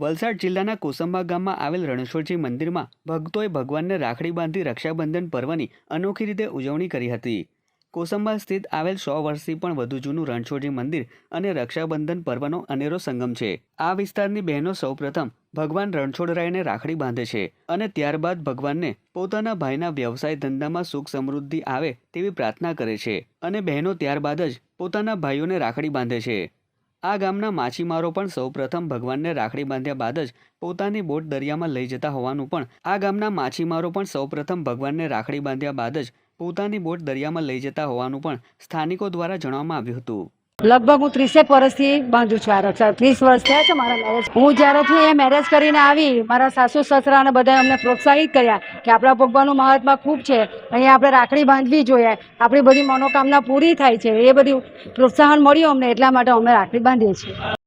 વલસાડ જિલ્લાના કોસંબા ગામમાં આવેલ રણછોડજી મંદિરમાં ભક્તોએ ભગવાનને રાખડી બાંધી રક્ષાબંધન પર્વની અનોખી રીતે ઉજવણી કરી હતી. કોસંબા સ્થિત આવેલ સો વર્ષથી પણ વધુ જૂનું રણછોડજી મંદિર અને રક્ષાબંધન પર્વનો અનેરો સંગમ છે. આ વિસ્તારની બહેનો સૌપ્રથમ ભગવાન રણછોડરાયને રાખડી બાંધે છે અને ત્યારબાદ ભગવાનને પોતાના ભાઈના વ્યવસાય ધંધામાં સુખ સમૃદ્ધિ આવે તેવી પ્રાર્થના કરે છે અને બહેનો ત્યારબાદ જ પોતાના ભાઈઓને રાખડી બાંધે છે. આ ગામના માછીમારો પણ સૌપ્રથમ ભગવાનને રાખડી બાંધ્યા બાદ જ પોતાની બોટ દરિયામાં લઈ જતા હોવાનું પણ આ ગામના માછીમારો પણ સૌપ્રથમ ભગવાનને રાખડી બાંધ્યા બાદ જ પોતાની બોટ દરિયામાં લઈ જતા હોવાનું પણ સ્થાનિકો દ્વારા જણાવવામાં આવ્યું હતું. લગભગ હું ત્રીસેક વર્ષથી બાંધું છું આ ત્રીસ વર્ષ થયા છે મારા મેરેજ હું જ્યારેથી એ મેરેજ કરીને આવી, મારા સાસુ, સસરા અને બધાએ અમને પ્રોત્સાહિત કર્યા કે આપણા ભગવાનનું મહાત્મા ખૂબ છે. અહીંયા આપણે રાખડી બાંધવી જોઈએ. આપણી બધી મનોકામના પૂરી થાય છે. એ બધી પ્રોત્સાહન મળ્યું અમને, એટલા માટે અમે રાખડી બાંધીએ છીએ.